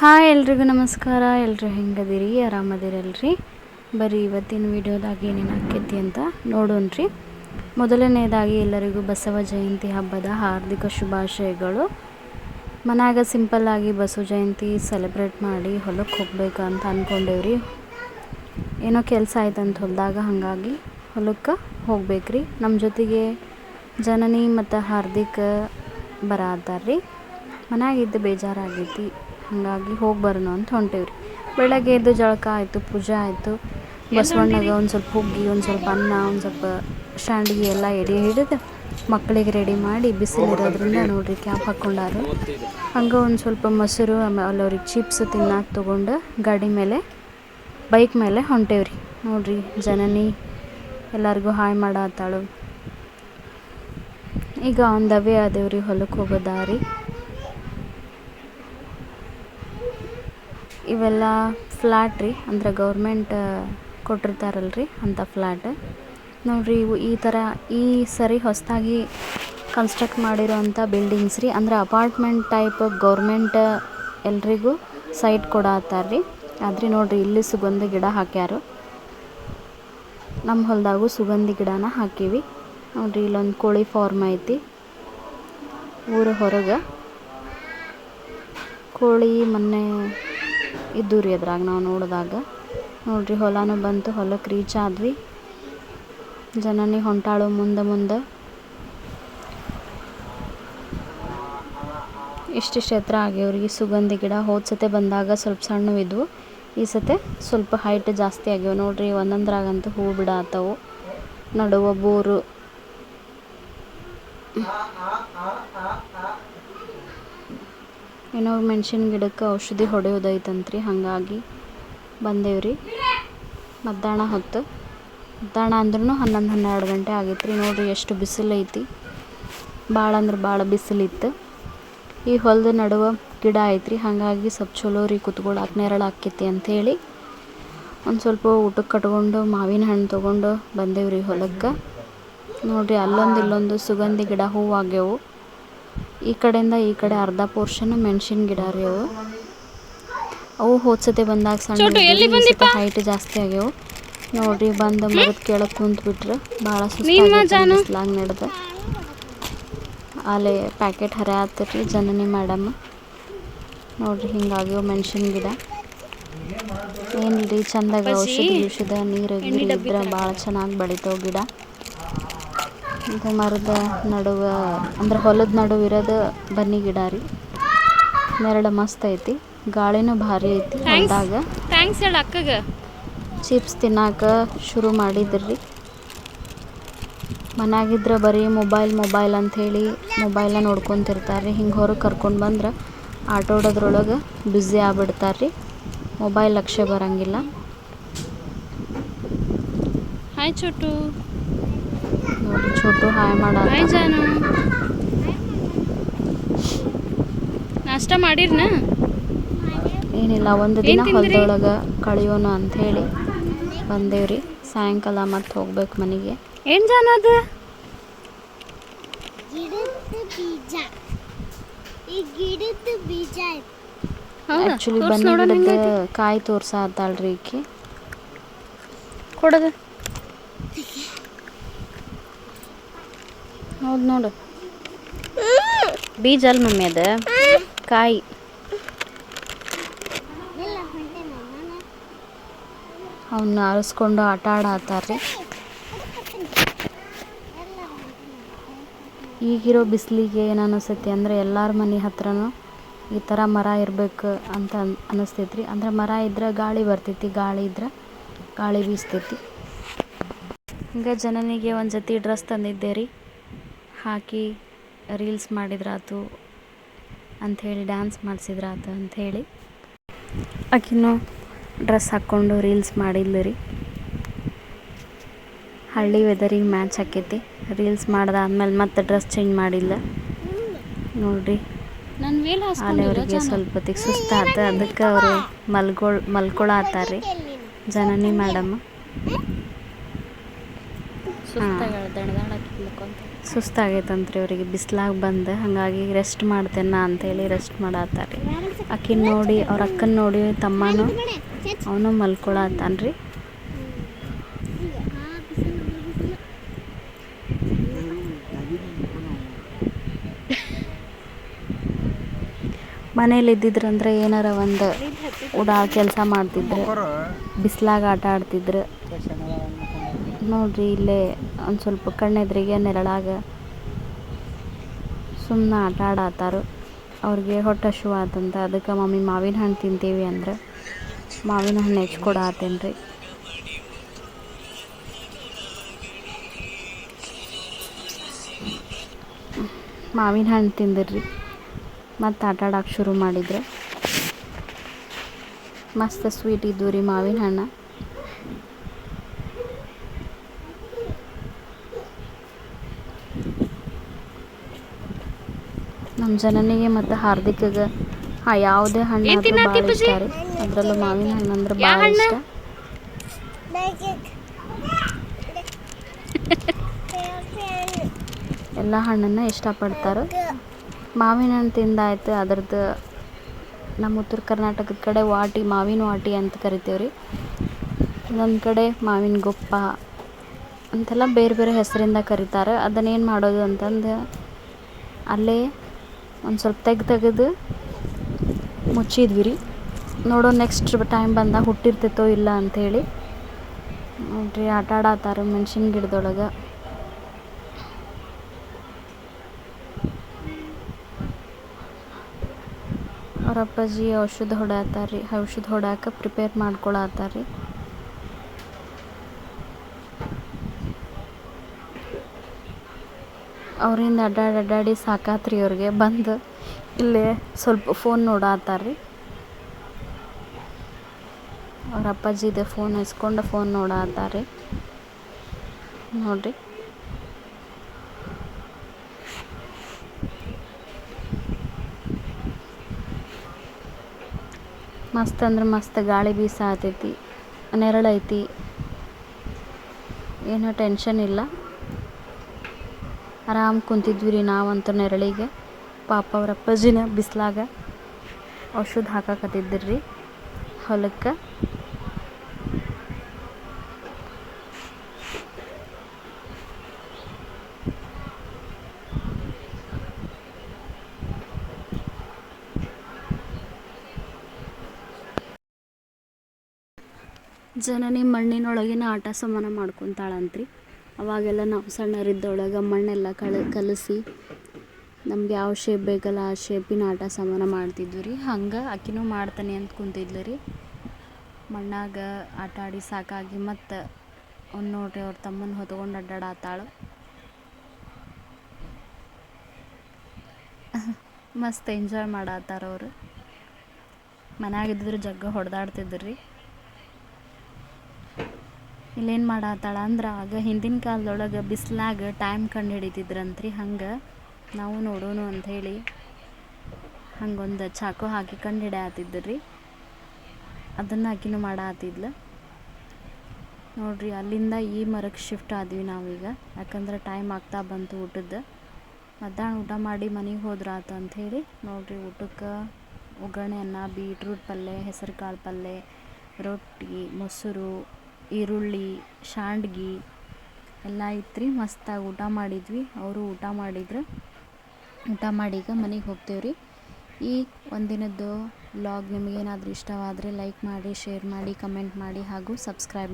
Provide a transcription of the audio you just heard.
Hi ಎಲ್ರಿಗೂ ನಮಸ್ಕಾರ. ಎಲ್ಲರೂ ಹೆಂಗದಿರಿ? ಆರಾಮದಿರಲ್ರಿ? ಬರೀ ಇವತ್ತಿನ ವಿಡಿಯೋದಾಗ ಏನೇನು ಆಕೈತಿ ಅಂತ ನೋಡೋಣ್ರಿ. ಮೊದಲನೇದಾಗಿ ಎಲ್ಲರಿಗೂ ಬಸವ ಜಯಂತಿ ಹಬ್ಬದ ಹಾರ್ದಿಕ ಶುಭಾಶಯಗಳು. ಮನ್ಯಾಗ ಸಿಂಪಲ್ಲಾಗಿ ಬಸವ ಜಯಂತಿ ಸೆಲೆಬ್ರೇಟ್ ಮಾಡಿ ಹೊಲಕ್ಕೆ ಹೋಗ್ಬೇಕು ಅಂತ ಅಂದ್ಕೊಂಡೇವ್ರಿ ಏನೋ ಕೆಲಸ ಆಯ್ತಂತ ಹೊಲದಾಗ ಹಾಗಾಗಿ ಹೊಲಕ್ಕೆ ಹೋಗ್ಬೇಕ್ರಿ. ನಮ್ಮ ಜೊತೆಗೆ ಜನನಿ ಮತ್ತು ಹಾರ್ದಿಕ್ ಬರ ಮನ್ಯಾಗ ಮನ್ಯಾಗಿದ್ದು ಬೇಜಾರಾಗೈತಿ. ಹಾಗಾಗಿ ಹೋಗಿ ಬರೋಣ ಅಂತ ಹೊಂಟೇವ್ರಿ. ಬೆಳಗ್ಗೆ ಎದ್ದು ಜಳಕ ಆಯಿತು, ಪೂಜೆ ಆಯಿತು. ಬಸವಣ್ಣಗೆ ಒಂದು ಸ್ವಲ್ಪ ಹುಗ್ಗಿ, ಒಂದು ಸ್ವಲ್ಪ ಅನ್ನ, ಒಂದು ಸ್ವಲ್ಪ ಶಾಂಡ್ಗಿ ಎಲ್ಲ ಎಡೆ ಹಿಡಿದು ಮಕ್ಕಳಿಗೆ ರೆಡಿ ಮಾಡಿ ಬಿಸಿಲಿರೋದ್ರಿಂದ ನೋಡ್ರಿ ಕ್ಯಾಪ್ ಹಾಕ್ಕೊಂಡಾರು ಹಂಗೆ ಒಂದು ಸ್ವಲ್ಪ ಮೊಸರು ಆಮೇಲೆ ಅವ್ರಿಗೆ ಚಿಪ್ಸ್ ತಿನ್ನಕ್ಕೆ ತೊಗೊಂಡು ಗಾಡಿ ಮೇಲೆ ಬೈಕ್ ಮೇಲೆ ಹೊಂಟೇವ್ರಿ. ನೋಡ್ರಿ ಜನನಿ ಎಲ್ಲರಿಗೂ ಹಾಯ್ ಮಾಡತ್ತಾಳು ಈಗ ಆನ್ ದ ಹೊಲಕ್ಕೆ ಹೋಗೋ ದಾರಿ. ಇವೆಲ್ಲ ಫ್ಲ್ಯಾಟ್ ರೀ. ಅಂದ್ರೆ ಗೌರ್ಮೆಂಟ್ ಕೊಟ್ಟಿರ್ತಾರಲ್ರಿ ಅಂಥ ಫ್ಲ್ಯಾಟ್ ನೋಡಿರಿ ಇವು ಈ ಥರ ಈ ಸರಿ ಹೊಸದಾಗಿ ಕನ್ಸ್ಟ್ರಕ್ಟ್ ಮಾಡಿರೋಂಥ ಬಿಲ್ಡಿಂಗ್ಸ್ ರೀ. ಅಂದ್ರೆ ಅಪಾರ್ಟ್ಮೆಂಟ್ ಟೈಪ್ ಗೌರ್ಮೆಂಟ್ ಎಲ್ರಿಗೂ ಸೈಟ್ ಕೊಡತ್ತಾರ್ರಿ ಆದ್ರೆ ನೋಡಿರಿ ಇಲ್ಲಿ ಸುಗಂಧ ಗಿಡ ಹಾಕ್ಯಾರು. ನಮ್ಮ ಹೊಲದಾಗೂ ಸುಗಂಧಿ ಗಿಡನ ಹಾಕೀವಿ. ನೋಡಿರಿ ಇಲ್ಲೊಂದು ಕೋಳಿ ಫಾರ್ಮ್ ಐತಿ. ಊರ ಹೊರಗೆ ಕೋಳಿ ಮೊನ್ನೆ ಇದ್ದು ರೀ ಅದ್ರಾಗ ನಾವು ನೋಡಿದಾಗ. ನೋಡ್ರಿ ಹೊಲನೂ ಬಂತು ಹೊಲಕ್ಕೆ ರೀಚ್ ಆದ್ವಿ. ಜನನಿ ಹೊಂಟಾಳು ಮುಂದೆ ಮುಂದೆ. ಇಷ್ಟಿಷ್ಟು ಎತ್ತರ ಆಗ್ಯವ್ರಿ ಸುಗಂಧಿ ಗಿಡ ಹೋದ ಸತೆ ಬಂದಾಗ ಸ್ವಲ್ಪ ಸಣ್ಣ ಇದ್ವು. ಈ ಸತೆ ಸ್ವಲ್ಪ ಹೈಟ್ ಜಾಸ್ತಿ ಆಗ್ಯಾವ. ನೋಡ್ರಿ ಒಂದೊಂದ್ರಾಗಂತೂ ಹೂ ಬಿಡ ಆತವು. ನಡುವ ಬೋರು. ಏನೋ ಮೆಣ್ಸಿನ ಗಿಡಕ್ಕೆ ಔಷಧಿ ಹೊಡೆಯೋದೈತಂತ್ರಿ, ಹಾಗಾಗಿ ಬಂದೇವ್ರಿ. ಮಧ್ಯಾಹ್ನ ಹೊತ್ತು. ಮಧ್ಯಾಹ್ನ ಅಂದ್ರೂ ಹನ್ನೊಂದು ಹನ್ನೆರಡು ಗಂಟೆ ಆಗೈತೆ ರೀ ನೋಡಿರಿ ಎಷ್ಟು ಬಿಸಿಲು ಐತಿ ಭಾಳ ಅಂದ್ರೆ ಭಾಳ ಬಿಸಿಲಿತ್ತು. ಈ ಹೊಲದ ನಡುವೆ ಗಿಡ ಐತ್ರಿ, ಹಾಗಾಗಿ ಸ್ವಲ್ಪ ಚಲೋ ರೀ ಕುತ್ಕೊಳಕ್ಕೆ ನೆರಳು ಆಕೈತಿ ಅಂಥೇಳಿ ಒಂದು ಸ್ವಲ್ಪ ಊಟಕ್ಕೆ ಕಟ್ಕೊಂಡು, ಮಾವಿನ ಹಣ್ಣು ತೊಗೊಂಡು ಬಂದೇವ್ರಿ ಹೊಲಕ್ಕೆ. ನೋಡಿರಿ ಅಲ್ಲೊಂದು ಇಲ್ಲೊಂದು ಸುಗಂಧಿ ಗಿಡ ಹೂವು ಆಗ್ಯಾವು. ಈ ಕಡೆಯಿಂದ ಈ ಕಡೆ ಅರ್ಧ ಪೋರ್ಷನ್ ಮೆಣಸಿನ ಗಿಡ ರೀ ಅವು. ಅವು ಹೋದ್ಸತೆ ಬಂದಾಗ ಸಣ್ಣ ಹೈಟ್ ಜಾಸ್ತಿ ಆಗ್ಯವು. ನೋಡ್ರಿ ಬಂದ ಮರದ ಕೆಳಗೆ ಕುಂತ್ ಬಿಟ್ರೆ ಭಾಳ ಸುಸ್ತಾಗಿ ನಡೆದ. ಅಲ್ಲೇ ಪ್ಯಾಕೆಟ್ ಹರ ಆತ್ರಿ ಜನನಿ ಮೇಡಮ್ ನೋಡ್ರಿ ಹಿಂಗಾಗ್ಯವು ಮೆಣಸಿನ ಗಿಡ. ಏನಿಲ್ರಿ ಚಂದಾಗ ಔಷಧಿ ಔಷಧ ನೀರು ಇದ್ರೆ ಭಾಳ ಚೆನ್ನಾಗಿ ಬೆಳಿತಾವೆ ಗಿಡ. ಇದು ಮರದ ನಡುವೆ ಅಂದ್ರೆ ಹೊಲದ ನಡುವೆ ಇರೋದು ಬನ್ನಿ ಗಿಡ ರೀ. ನೆರಳು ಮಸ್ತ್ ಐತಿ ಗಾಳಿನೂ ಭಾರಿ ಐತಿ ಹೊಲದಾಗ. ಥ್ಯಾಂಕ್ಸ್ ಹೇಳ ಅಕ್ಕಗ. ಚಿಪ್ಸ್ ತಿನ್ನಾಕ ಶುರು ಮಾಡಿದ್ರಿ. ಮನ್ಯಾಗಿದ್ರೆ ಬರೀ ಮೊಬೈಲ್ ಮೊಬೈಲ್ ಅಂಥೇಳಿ ಮೊಬೈಲ ನೋಡ್ಕೊತಿರ್ತಾರೆ ಹಿಂಗೆ ಹೊರಗೆ ಕರ್ಕೊಂಡು ಬಂದ್ರೆ ಆಟೋಡೋದ್ರೊಳಗೆ ಬ್ಯುಸಿ ಆಗ್ಬಿಡ್ತಾರೆ ರೀ ಮೊಬೈಲ್ ಲಕ್ಷ್ಯ ಬರಂಗಿಲ್ಲ. ಹಾಯ್ ಚೋಟು ಚೋಟು ಹಾಯ್ ಮಾಡ ಹಾಯ್ ಜಾನು. ನಾಷ್ಟ ಮಾಡಿರ್ನ? ಏನಿಲ್ಲ ಒಂದು ದಿನ ಹೊಲದೊಳಗ ಕಳಿಯೋಣ ಅಂತ ಹೇಳಿ ಬಂದೇವ್ರಿ ಸಾಯಂಕಾಲ ಮತ್ತೆ ಹೋಗ್ಬೇಕು ಮನೆಗೆ. ಏನ್ ಜಾನು ಅದು? ಗಿಡದ ಬೀಜ. ಈ ಗಿಡದ ಬೀಜ ಆ್ಯಕ್ಚುಲಿ ತೋರ್ಸ್ ಹೆಂಗೈತಿ. ಕಾಯಿ ತೋರ್ಸಾತಾಳ್ರಿ ಈಕಿ. ಕೊಡದು. ಹೌದು ನೋಡು. ಬೀಜ ಅಲ್ಲಿ ಮಮ್ಮಿ ಅದು. ಕಾಯಿ. ಅವನ್ನ ಆರಿಸ್ಕೊಂಡು ಆಟ ಆಡತ್ತಾರ್ರಿ ಈಗಿರೋ ಬಿಸಿಲಿಗೆ ಏನು ಅನಿಸ್ತೈತಿ ಅಂದರೆ ಎಲ್ಲರ ಮನೆ ಹತ್ರನೂ ಈ ಥರ ಮರ ಇರಬೇಕು ಅಂತ ಅನ್ ಅನಿಸ್ತೈತ್ರಿ. ಅಂದ್ರೆ ಮರ ಇದ್ರೆ ಗಾಳಿ ಬರ್ತೈತಿ ಗಾಳಿ ಇದ್ರೆ ಗಾಳಿ ಬೀಸ್ತೈತಿ. ಹಿಂಗೆ ಜನನಿಗೆ ಒಂದು ಜೊತೆ ಡ್ರೆಸ್ ತಂದಿದ್ದೆ ರೀ. ಹಾಕಿ ರೀಲ್ಸ್ ಮಾಡಿದ್ರಾತು ಅಂಥೇಳಿ ಡ್ಯಾನ್ಸ್ ಮಾಡಿಸಿದ್ರಾತು ಅಂಥೇಳಿ ಆಕಿನೂ ಡ್ರೆಸ್ ಹಾಕ್ಕೊಂಡು ರೀಲ್ಸ್ ಮಾಡಿದ್ಲು ರೀ ಹಳ್ಳಿ ವೆದರಿಗೆ ಮ್ಯಾಚ್ ಹಾಕೈತಿ ರೀಲ್ಸ್ ಮಾಡ್ದಾದ್ಮೇಲೆ ಮತ್ತೆ ಡ್ರೆಸ್ ಚೇಂಜ್ ಮಾಡಿಲ್ಲ ನೋಡ್ರಿ ನನ್ನ ವೇಲ್ ಆಲೆ ಹಾಸ್ಕೊಂಡಿಲ್ಲ ಸ್ವಲ್ಪ ಹೊತ್ತಿಗೆ ಸುಸ್ತಾತ ಅದಕ್ಕೆ ಅವರು ಮಲ್ಗೊಳ್ ಮಲ್ಕೊಳತ್ತಾರ್ರಿ ಜನನಿ ಮೇಡಮ್ ಸುಸ್ತಾಗೈತಂತ್ರಿ ಅವರಿಗೆ ಬಿಸ್ಲಾಗ ಬಂದು ಹಾಗಾಗಿ ರೆಸ್ಟ್ ಮಾಡ್ತೇನೆ ನಾ ಅಂತೇಳಿ ರೆಸ್ಟ್ ಮಾಡತ್ತಾರೆ ರೀ ಆಕಿನ ನೋಡಿ ಅವ್ರ ಅಕ್ಕನ ನೋಡಿ ತಮ್ಮನೂ ಅವನು ಮಲ್ಕೊಳತ್ತಾನ್ರಿ ಮನೇಲಿ ಇದ್ದಿದ್ರಂದ್ರೆ ಏನಾರ ಒಂದು ಉಡಾ ಕೆಲಸ ಮಾಡ್ತಿದ್ರು ಬಿಸ್ಲಾಗ ಆಟ ಆಡ್ತಿದ್ರು. ನೋಡ್ರಿ ಇಲ್ಲೇ ಒಂದು ಸ್ವಲ್ಪ ಕಣ್ಣೆದ್ರಿಗೆ ನೆರಳಾಗ ಸುಮ್ಮನೆ ಆಟ ಆಡಾತಾರು. ಅವ್ರಿಗೆ ಹೊಟ್ಟೆ ಹಶು ಆತಂತ. ಅದಕ್ಕೆ ಮಮ್ಮಿ ಮಾವಿನ ಹಣ್ಣು ತಿಂತೀವಿ ಅಂದ್ರೆ. ಮಾವಿನ ಹಣ್ಣು ಹೆಚ್ಕೊಡತ್ತೇನೆ ರೀ ಮಾವಿನ ಹಣ್ಣು ತಿಂದಿರ್ರಿ. ಮತ್ತು ಆಟ ಆಡಕ್ಕೆ ಶುರು ಮಾಡಿದ್ರೆ. ಮಸ್ತ್ ಸ್ವೀಟ್ ಇದ್ದು ರೀ ಮಾವಿನ ಹಣ್ಣು ನಮ್ಮ ಜನನಿಗೆ ಮತ್ತು ಹಾರ್ದಿಕ್ಗೆ ಹಾ ಯಾವುದೇ ಹಣ್ಣು ತಿನ್ನತ್ತಿ ಭಾಳ ಇಷ್ಟ? ರೀ. ಅದರಲ್ಲೂ ಮಾವಿನ ಹಣ್ಣು ಅಂದ್ರೆ ಭಾಳ ಇಷ್ಟ. ಎಲ್ಲ ಹಣ್ಣನ್ನು ಇಷ್ಟಪಡ್ತಾರೆ. ಮಾವಿನ ಹಣ್ಣು ತಿಂದಾಯ್ತು ಅದ್ರದ್ದು ನಮ್ಮ ಉತ್ತರ ಕರ್ನಾಟಕದ ಕಡೆ ವಾಟಿ ಮಾವಿನ ವಾಟಿ ಅಂತ ಕರಿತೀವಿ ರೀ ಇನ್ನೊಂದು ಕಡೆ ಮಾವಿನ ಗೊಪ್ಪ ಅಂತೆಲ್ಲ ಬೇರೆ ಬೇರೆ ಹೆಸರಿಂದ ಕರೀತಾರೆ. ಅದನ್ನೇನು ಮಾಡೋದು ಅಂತಂದು ಅಲ್ಲೇ ಒಂದು ಸ್ವಲ್ಪ ತೆಗ್ದು ತೆಗೆದು ಮುಚ್ಚಿದ್ವಿ ರೀ ನೋಡೋ ನೆಕ್ಸ್ಟ್ ಟೈಮ್ ಬಂದಾಗ ಹುಟ್ಟಿರ್ತೈತೋ ಇಲ್ಲ ಅಂಥೇಳಿ ನೋಡ್ರಿ, ಆಟ ಆಡತ್ತಾರ ಮೆಣಸಿನ ಗಿಡದೊಳಗೆ. ಅವ್ರ ಅಪ್ಪಾಜಿ ಔಷಧ ರೀ ಔಷಧ ಹೊಡ್ಯಾಕ ಪ್ರಿಪೇರ್ ಮಾಡ್ಕೊಳತ್ತಾರ ಅವರಿಂದ ಅಡ್ಡಾಡಿ ಅಡ್ಡಾಡಿ ಸಾಕಾತ್ರಿ ಅವ್ರಿಗೆ. ಬಂದು ಇಲ್ಲೇ ಸ್ವಲ್ಪ ಫೋನ್ ನೋಡತ್ತಾರ ರೀ ಅವ್ರ ಅಪ್ಪಾಜಿದೆ ಫೋನ್ ಹಚ್ಕೊಂಡು ಫೋನ್ ನೋಡಾತಾರೆ ರೀ ನೋಡ್ರಿ. ಮಸ್ತ್ ಅಂದ್ರೆ ಮಸ್ತ್ ಗಾಳಿ ಬೀಸಾತೈತಿ. ನೆರಳೈತಿ ಏನೂ ಟೆನ್ಷನ್ ಇಲ್ಲ. ಆರಾಮ್ ಕುಂತಿದ್ವಿ ರೀ ನಾವಂತೂ ನೆರಳಿಗೆ. ಪಾಪ ಅವ್ರ ಅಪ್ಪಾಜಿನ ಬಿಸಿಲಾಗ ಔಷಧ ಹಾಕಾಕತ್ತಿದ್ದರು ರೀ ಹೊಲಕ್ಕೆ. ಜನನಿ ಮಣ್ಣಿನೊಳಗಿನ ಆಟ ಸಮಾನ ಮಾಡ್ಕೊತಾಳಂತ್ರಿ. ಅವಾಗೆಲ್ಲ ನಾವು ಸಣ್ಣರಿದ್ದೊಳಗೆ ಮಣ್ಣೆಲ್ಲ ಕಳ, ಕಲಸಿ ನಮ್ಗೆ ಯಾವ ಶೇಪ್ ಬೇಕಲ್ಲ ಆ ಶೇಪಿನ ಆಟ ಸಮಾನ ಮಾಡ್ತಿದ್ವಿ ರೀ. ಹಂಗೆ ಆಕಿನೂ ಮಾಡ್ತಾನೆ ಅಂತ ಕುಂತಿದ್ಲು ರೀ. ಮಣ್ಣಾಗ ಆಟ ಆಡಿ ಸಾಕಾಗಿ ಮತ್ತು ಅವ್ನು ನೋಡ್ರಿ ಅವ್ರ ತಮ್ಮನ ಹೊತ್ಕೊಂಡು ಅಡ್ಡಾಡತ್ತಾಳು. ಮಸ್ತ್ ಎಂಜಾಯ್ ಮಾಡತ್ತಾರ ಅವರು. ಮನ್ಯಾಗಿದ್ದಿದ್ರೆ ಜಗ್ಗ ಹೊಡೆದಾಡ್ತಿದ್ರು ರೀ. ಇಲ್ಲೇನು ಮಾಡತ್ತಾಳ ಅಂದ್ರೆ ಆಗ ಹಿಂದಿನ ಕಾಲದೊಳಗೆ ಬಿಸಿಲಾಗ ಟೈಮ್ ಕಂಡು ಹಿಡಿತಿದ್ರಂತ್ರಿ ಹಂಗೆ ನಾವು ನೋಡೋಣ ಅಂಥೇಳಿ ಹಂಗೊಂದು ಚಾಕು ಹಾಕಿ ಕಂಡು ಹಿಡಿಯತ್ತಿದ್ರು ರೀ ಅದನ್ನು ಆಕಿನೂ ಮಾಡತ್ತಿದ್ಲು ನೋಡ್ರಿ, ಅಲ್ಲಿಂದ ಈ ಮರಕ್ಕೆ ಶಿಫ್ಟ್ ಆದ್ವಿ ನಾವೀಗ. ಯಾಕಂದ್ರೆ ಟೈಮ್ ಆಗ್ತಾ ಬಂತು ಊಟದ್ದು. ಮಧ್ಯಾಹ್ನ ಊಟ ಮಾಡಿ ಮನೆಗೆ ಹೋದ್ರಾತು ಅಂಥೇಳಿ ನೋಡ್ರಿ ಊಟಕ್ಕೆ ಒಗ್ಗರಣೆ ಅನ್ನ ಬೀಟ್ರೂಟ್ ಪಲ್ಯ ಹೆಸರು ಕಾಳು ಪಲ್ಯ ರೊಟ್ಟಿ, ಮೊಸರು ಈರುಳ್ಳಿ, ಶಾಂಡ್ಗಿ ಎಲ್ಲ ಇತ್ತು ರೀ ಮಸ್ತಾಗಿ ಊಟ ಮಾಡಿದ್ವಿ. ಅವರು ಊಟ ಮಾಡಿದ್ರು. ಊಟ ಮಾಡಿ ಈಗ ಮನೆಗೆ ಹೋಗ್ತೇವೆ ರೀ ಈ ಒಂದಿನದ್ದು ವ್ಲಾಗ್ ನಿಮಗೇನಾದರೂ ಇಷ್ಟವಾದರೆ ಲೈಕ್ ಮಾಡಿ ಶೇರ್ ಮಾಡಿ ಕಮೆಂಟ್ ಮಾಡಿ ಹಾಗೂ ಸಬ್ಸ್ಕ್ರೈಬ್